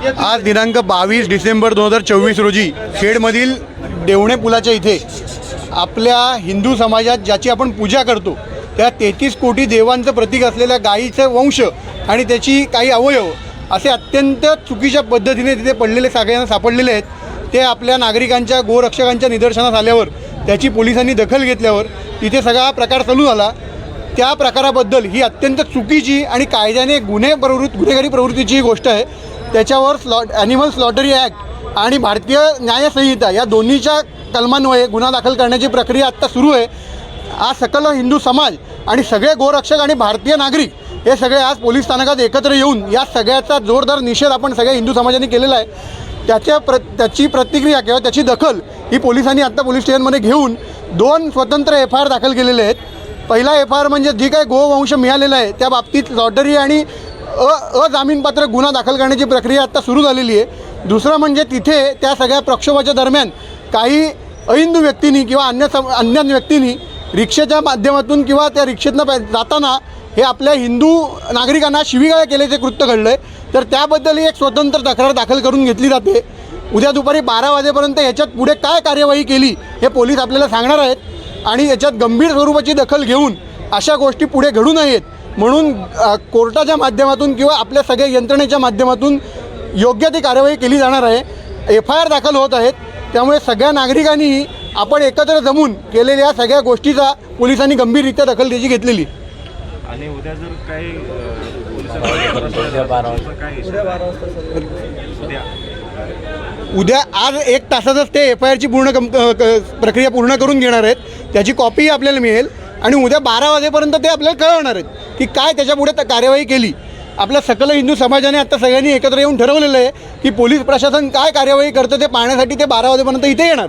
आज दिनांक बावीस डिसेंबर दोन हजार चोवीस रोजी खेडमधील देवणे पुलाच्या इथे आपल्या हिंदू समाजात ज्याची आपण पूजा करतो त्या तेहतीस कोटी देवांचं प्रतीक असलेल्या गायीचं वंश आणि त्याची काही अवयव असे अत्यंत चुकीच्या पद्धतीने तिथे पडलेले सगळ्यांना सापडलेले आहेत. ते आपल्या नागरिकांच्या गोरक्षकांच्या निदर्शनास आल्यावर त्याची पोलिसांनी दखल घेतल्यावर तिथे सगळा प्रकार चालू झाला. त्या प्रकाराबद्दल ही अत्यंत चुकीची आणि कायद्याने गुन्हे प्रवृत्त गुन्हेगारी प्रवृत्तीची ही गोष्ट आहे. त्याच्यावर स्लॉ ॲनिमल स्लॉटरी ॲक्ट आणि भारतीय न्यायसंहिता या दोन्हीच्या कलमांमुळे गुन्हा दाखल करण्याची प्रक्रिया आत्ता सुरू आहे. आज सकल हिंदू समाज आणि सगळे गोरक्षक आणि भारतीय नागरिक हे सगळे आज पोलीस स्थानकात एकत्र येऊन या सगळ्याचा जोरदार निषेध आपण सगळ्या हिंदू समाजाने केलेला आहे. त्याच्या प्र त्याची प्रतिक्रिया किंवा त्याची दखल ही पोलिसांनी आत्ता पोलीस स्टेशनमध्ये घेऊन दोन स्वतंत्र एफ आय आर दाखल केलेले आहेत. पहिला एफ आय आर म्हणजे जी काही गोवंश मिळालेला आहे त्या बाबतीत लॉटरी आणि अ अजामीनपात्र गुन्हा दाखल करण्याची प्रक्रिया आत्ता सुरू झालेली आहे. दुसरं म्हणजे तिथे त्या सगळ्या प्रक्षोभाच्या दरम्यान काही अहिंदू व्यक्तींनी किंवा अन्य सम अन्य व्यक्तींनी रिक्षेच्या माध्यमातून किंवा त्या रिक्षेतनं जाताना हे आपल्या हिंदू नागरिकांना शिवीगाळ केल्याचे कृत्य घडलं आहे तर त्याबद्दलही एक स्वतंत्र तक्रार दाखल करून घेतली जाते. उद्या दुपारी बारा वाजेपर्यंत याच्यात पुढे काय कार्यवाही केली हे पोलीस आपल्याला सांगणार आहेत आणि याच्यात गंभीर स्वरूपाची दखल घेऊन अशा गोष्टी पुढे घडू नयेत. म्हणून कोर्टाच्या माध्यमातून किंवा आपल्या सगळ्या यंत्रणेच्या माध्यमातून योग्य ती कार्यवाही केली जाणार आहे. एफ आय आर दाखल होत आहेत. त्यामुळे सगळ्या नागरिकांनी आपण एकत्र जमून केलेल्या सगळ्या गोष्टीचा पोलिसांनी गंभीररित्या दखल त्याची घेतलेली. आणि उद्या जर काही उद्या आज एक तासातच ते एफ आय आरची पूर्ण कम प्रक्रिया पूर्ण करून घेणार आहेत. त्याची कॉपीही आपल्याला मिळेल. आणि उद्या बारा वाजेपर्यंत ते आपल्याला कळवणार आहेत. की काय त्याच्यापुढे त्या कार्यवाही केली? आपल्या सकल हिंदू समाजाने आता सगळ्यांनी एकत्र येऊन ठरवलेलं आहे की पोलीस प्रशासन काय कार्यवाही करतं ते पाहण्यासाठी ते बारा वाजेपर्यंत इथे येणार.